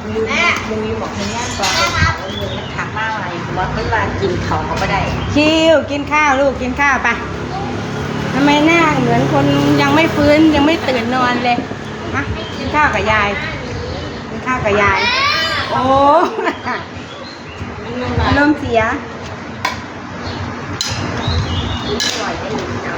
กับยูมูยูบอกให้ย่างก่อนมันถักมากอะไรว่าเวลากินเขาเขาไม่ได้คิวกินข้าวลูกกินข้าวไปทำไมหน้าเหมือนคนยังไม่ฟื้นยังไม่ตื่นนอนเลยมากินข้าวกับยายกินข้าวกับยาย โอ้อารมณ์เสียปล่อยได้ยินเอา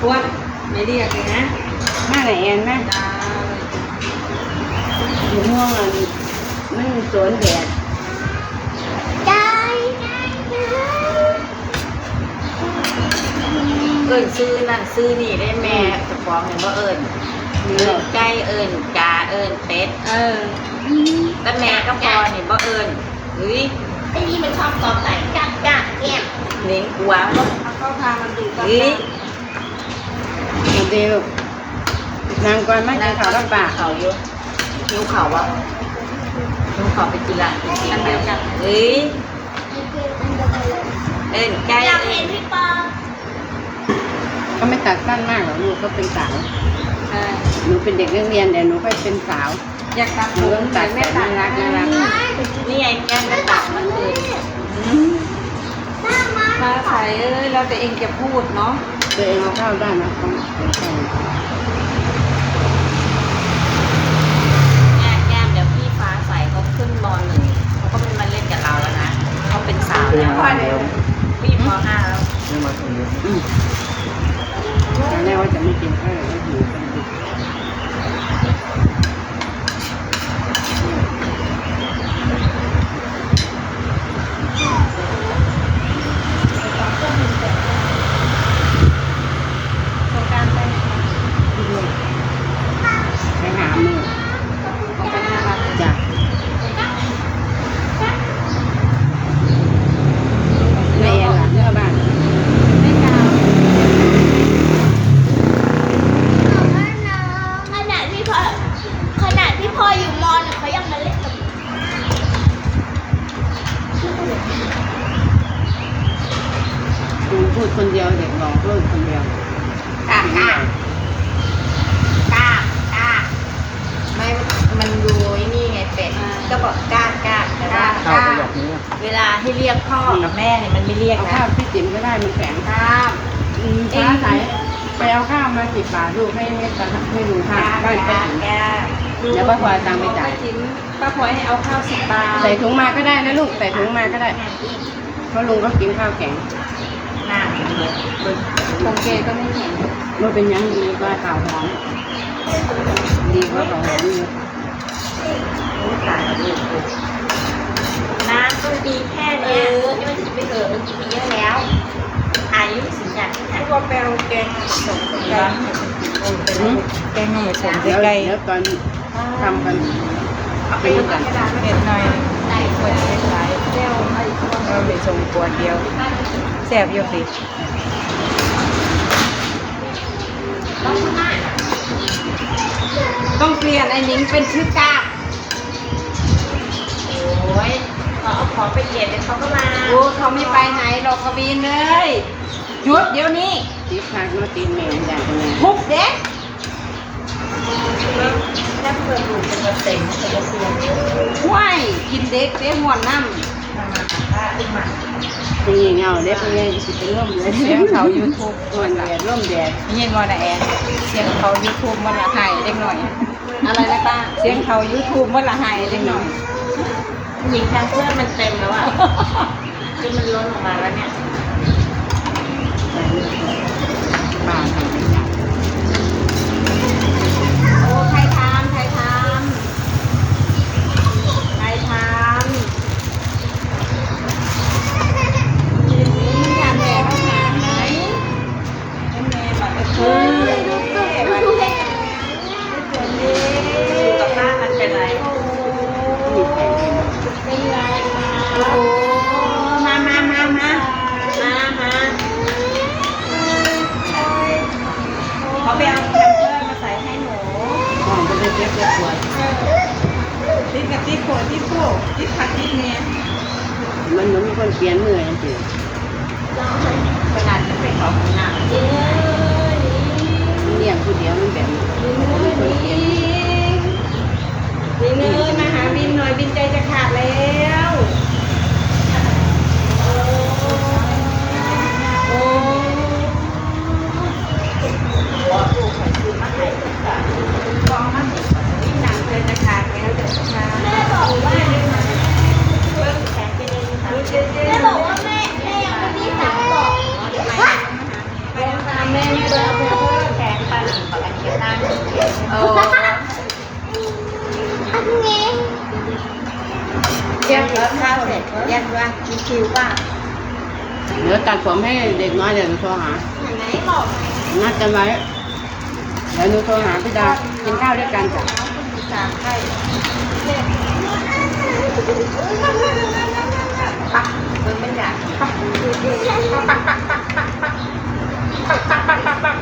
ปวดไม่เรียกเลยนะมาไหนแอนแม่ หนูง่วงอะมันสวนแดดเอิญซื้อนั่นซื้อนี่ได้แม่จะฟ้องเห็นว่าเอิญเอิญไก่เอิญกาเอิญเป็ดเออแต่แม่ก็พอนี่บ่เอิญเฮ้ยไอ้นี่มันชอบตอบไหนกักกักแง่มเลี้ยงกวางบ่เอาเข้าพามันดูกันเฮ้ยเดี๋ยลูกนางก่อนมากินข้าวกับป่าเขาอยู่ หิวเขาอะหิวเขาไปกินละกินอะไรเฮ้ยเอิญไก่อยากเอิเห็นญพี่ปอก็ไม่ตัดสั้นมากหรอกลูกก็เป็นสาวหนูเป็นเด็กนักเรียนเดี๋ยวหนูค่อยเป็นสาว อยากตัดหนูต้องตัดแบบน่ารักน่ารักนี่ไงแก้มกระตักมันคือมาใส่เอ้ยเราแต่เองจะพูดเนาะตัวเองเอาข้าวได้นะต้องเอาข้าว แก้มแก้มเดี๋ยวพี่ฟ้าใสเขาขึ้นมหนึ่งเขาก็ไม่มาเล่นกับเราแล้วนะเขาเป็นสาวแล้วพี่มห้าแล้ว อืมตอนแรกว่าจะไม่กินข้าวเลยว่าหิวกันดึก โครงการไป ไปหาหมือ เขาไปน่ารัก จ้ะในเองหลังเมื่อบ้าน ไม่กล้า ขนาดพี่พอขนาดพี่พออยู่มอหนึ่งเขายังมาเล่นกับ หนูพูดคนเดียวเด็กบอกลูกคนเดียวกล้ากล้ากล้ากล้าไม่ มันดูไอ้นี่ไงเป็ด ก็บอกกล้ากล้าแต่ว่ากล้าเวลาให้เรียกพ่อกับแม่เนี่ยมันไม่เรียกเอานะข้าวพี่จิ๋มก็ได้มันแข็งกล้าอืมฟ้าใสไปเอาข้าวมาสิบบาทลูกให้ให้ตาให้ดูกค่ะล้าบ้านกป้าล้าจิ๋ม กล้าเดี๋ยวป้าพลอยตังค์ไปจ่ายป้าพลอยให้เอาข้าวสิบบาทใส่ถุงมาก็ได้นะลูกใส่ถุงมาก็ได้เพราะลุงก็กินข้าวแข็งหน้าเลย ของเกก็ไม่เห็นว่าเป็นยังดีกว่าข้าวหอมดีกว่าข้าวหอมอยู่น้ำก็ดีแค่เนี้ยที่มันกินไปเถอะมันกินไปเยอะแล้วอายุสิงห์ที่ไหนว่าแปลแกงส่งคนละอืมแกงหน่อส่งเดี๋ยวใกล้เดี๋ยวตอนทำกันเอาไปกันเห็ดหน่อยได้คนเห็ดหลาย เจ้าไอ้พวกเราไปส่งขวดเดียวแซ่บอยู่สิต้องเปลี่ยนไอ้นิ้งเป็นชื่อกาบโอ้ยเขาเอาของไปเก็บเดี๋ยวเขาก็มาโอ้เขาไม่ไปไหนหรอกกบีนเลยหยุดเดี๋ยวนี้ตีพักมาตีนแมงอย่างไรทุกเด็กแล้วเพื่อนดูเป็นกระเซ็งเป็นกระเซียนห้วยกินเด็กเด็กหัวน้ำ มามาถ้าขึ้นมาตีเงาเด็กเป็นไงสิเป็นร่มเลยเสียงเขา YouTube ร่มแดดร่มแดดยินว่าแต่แอนเสียงเขา YouTube มันละหายเล็กหน่อย อะไรนะป้าเสียงเขา YouTube มันละหายเล็กหน่อยหญิงแพมเพื่อนมันเต็มแล้วอะจนมันล้นออกมาแล้วเนี่ย ผักติดเนี่ยมันเหมือนมีคนเขียนมือจริงขนาดจะไป็นของหน้าเลี้ยงผู้เดียวมันแบบนี้มีคนเปลี่ยนหน่อยบินย ยันว่ามีคิวป่ะเดี๋ยวตัดผมให้เด็กน้อยเดี๋ยวหนูโทรหาไหนบอกนัดกันไว้เดี๋ยวหนูโทรหาพี่ดากินข้าวด้วยกันจ้ะปักมันไม่อยากปักปักปักปักปักปักปักปักปักปัก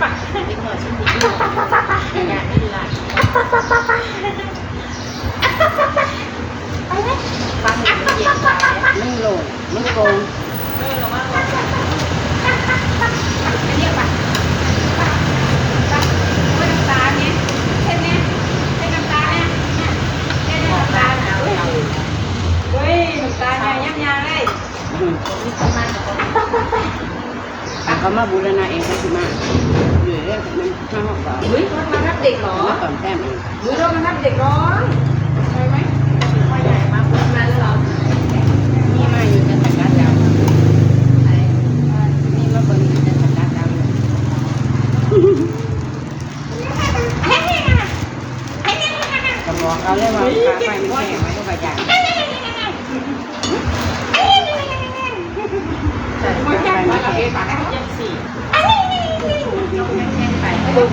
ว่าบูรณาเองก็คือมาอยู่เรื่องนั้นข้างห้องก่อนอุ้รถมารับเด็กเหรอมาก่อแต้มเองอุ้ยรถมารัเด็กเหรอ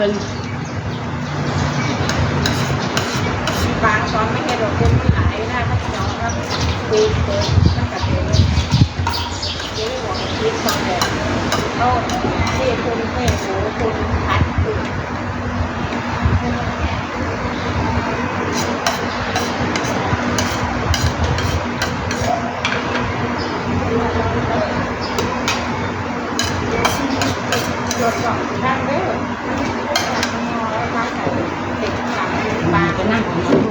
พิ่นบางช้อนไม่ให้ดอกเต็มหลายได้ครับพี่น้องครับดูเพิ่นตั้งแต่เด็กเด็กบอกคิดคอนเทนต์โต้ที่คุณเม่หูคุณพัดคุณตรวจสอบทางเด้อ Thank you.